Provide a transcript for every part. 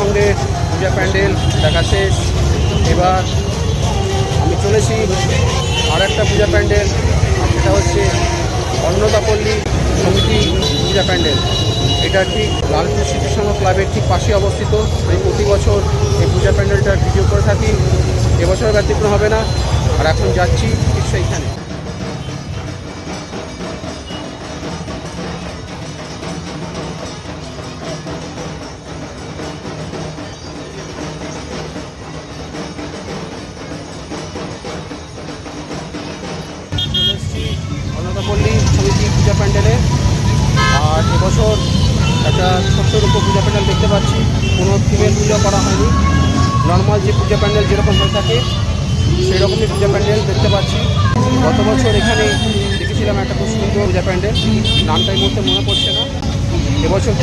সঙ্গে পূজা প্যান্ডেল দেখা শেষ। এবার আমি চলেছি আর একটা পূজা প্যান্ডেল, সেটা হচ্ছে অন্নদাপল্লী সমিতি পূজা প্যান্ডেল। এটা ঠিক লালপুর স্মৃতিসংঘ ক্লাবের ঠিক পাশে অবস্থিত। আমি প্রতি বছর এই পূজা প্যান্ডেলটার ভিডিও করে থাকি। এবছর ব্যতিক্রম হবে না। আর এখন যাচ্ছি ঠিক সেইখানে। অন্নদাপল্লী সমিতি পূজা প্যান্ডেলে। আর এবছর একটা ছোট্ট রূপ পূজা প্যান্ডেল দেখতে পাচ্ছি। কোনো থিমের পুজো করা হয়নি। নর্মাল যে পূজা প্যান্ডেল যেরকম হয়ে থাকে সেই রকমই পূজা প্যান্ডেল দেখতে পাচ্ছি। গত বছর এখানে দেখেছিলাম একটা খুব সুন্দর পূজা প্যান্ডেল। নামটা এই মুহূর্তে মনে পড়ছে না। এবছর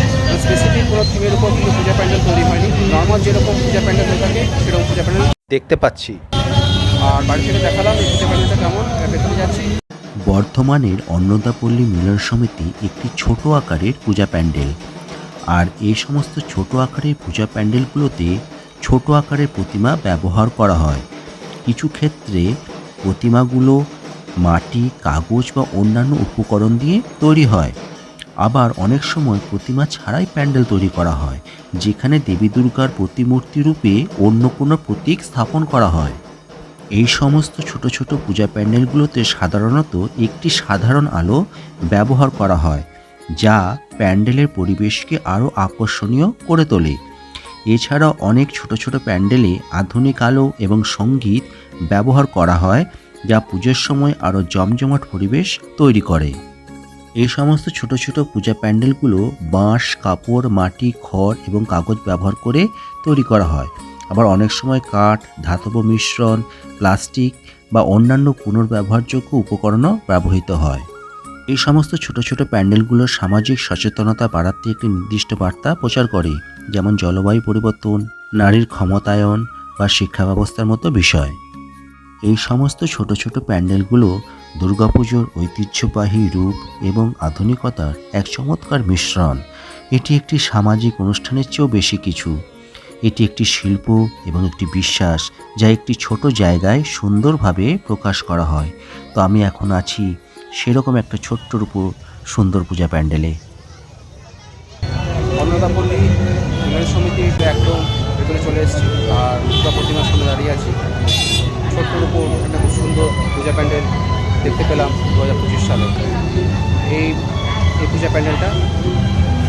স্পেসিফিক কোনো থিমের উপর কিন্তু পূজা প্যান্ডেল তৈরি হয়নি। নর্মাল যেরকম পূজা প্যান্ডেল হয়ে থাকে, সেরকম পূজা প্যান্ডেল দেখতে পাচ্ছি। আর বাড়ি থেকে দেখালাম এই পূজা প্যান্ডেলটা কেমন যাচ্ছি। বর্ধমানের অন্নদাপল্লী মিলন সমিতি একটি ছোট আকারের পূজা প্যান্ডেল। আর এই সমস্ত ছোট আকারের পূজা প্যান্ডেলগুলোতে ছোট আকারের প্রতিমা ব্যবহার করা হয়। কিছু ক্ষেত্রে প্রতিমাগুলো মাটি, কাগজ বা অন্যান্য উপকরণ দিয়ে তৈরি হয়। আবার অনেক সময় প্রতিমা ছাড়াই প্যান্ডেল তৈরি করা হয়, যেখানে দেবী দুর্গার প্রতিমূর্তি রূপে অন্য কোনো প্রতীক স্থাপন করা হয়। এই সমস্ত ছোট ছোট পূজা প্যান্ডেলগুলোতে সাধারণত একটি সাধারণ আলো ব্যবহার করা হয়, যা প্যান্ডেলের পরিবেশকে আরও আকর্ষণীয় করে তোলে। এছাড়াও অনেক ছোট ছোট প্যান্ডেলে আধুনিক আলো এবং সংগীত ব্যবহার করা হয়, যা পুজোর সময় আরও জমজমাট পরিবেশ তৈরি করে। এই সমস্ত ছোট ছোট পূজা প্যান্ডেলগুলো বাঁশ, কাপড়, মাটি, খড় এবং কাগজ ব্যবহার করে তৈরি করা হয়। আবার অনেক সময় কাঠ, ধাতব মিশ্রণ, প্লাস্টিক বা অন্যান্য পুনর্ব্যবহারযোগ্য উপকরণও ব্যবহৃত হয়। এই সমস্ত ছোট ছোট প্যান্ডেলগুলো সামাজিক সচেতনতা বাড়াতে একটি নির্দিষ্ট বার্তা প্রচার করে, যেমন জলবায়ু পরিবর্তন, নারীর ক্ষমতায়ন বা শিক্ষা ব্যবস্থার মতো বিষয়। এই সমস্ত ছোট ছোট প্যান্ডেলগুলো দুর্গাপুজোর ঐতিহ্যবাহী রূপ এবং আধুনিকতার এক চমৎকার মিশ্রণ। এটি একটি সামাজিক অনুষ্ঠানের চেয়েও বেশি কিছু। এটি একটি শিল্প এবং একটি বিশ্বাস যা একটি ছোট জায়গায় সুন্দরভাবে প্রকাশ করা হয়। তো আমি এখন আছি সেরকম একটা ছোট্ট উপর সুন্দর পূজা প্যান্ডেলে। দাঁড়িয়ে সুন্দর পূজা প্যান্ডেল দেখতে পেলাম দু হাজার পঁচিশ সালে। এই এই পূজা প্যান্ডেলটা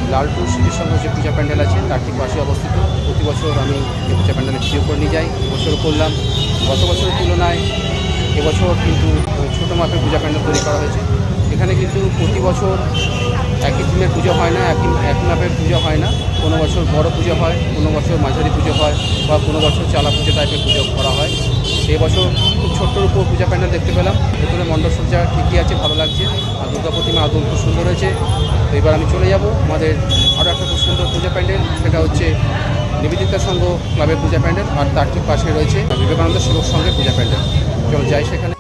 স্মৃতির সঙ্গে যে পূজা প্যান্ডেল আছে, তার ঠিক পাশে অবস্থিত। প্রতি বছর আমি এই পূজা প্যান্ডেলে ভিডিও করে নিয়ে যাই। এবছরও করলাম। গত বছরের তুলনায় এবছর কিন্তু ছোটো মাপের পূজা প্যান্ডেল তৈরি করা হয়েছে। এখানে কিন্তু প্রতি বছর একই দিনের পুজো হয় না, একই একই মাপের পুজো হয় না। কোনো বছর বড় পুজো হয়, কোনো বছর মাঝারি পুজো হয় বা কোনো বছর চালা পুজো টাইপের পুজো করা হয়। সেই বছর খুব ছোট্টর উপর পূজা প্যান্ডেল দেখতে পেলাম। ভেতরে মণ্ডপ সজ্জা ঠিকই আছে, ভালো লাগছে আর দুর্গা প্রতিমা আদৌ খুব সুন্দর হয়েছে তো এবার আমি চলে যাব আমাদের আরও একটা খুব সুন্দর পূজা প্যান্ডেল, সেটা হচ্ছে নিবেদিতা সংঘ ক্লাবের পূজা প্যান্ডেল, আর তার ঠিক পাশে রয়েছে বিবেকানন্দ সেবক সংঘের পূজা প্যান্ডেল। চলো যাই সেখানে।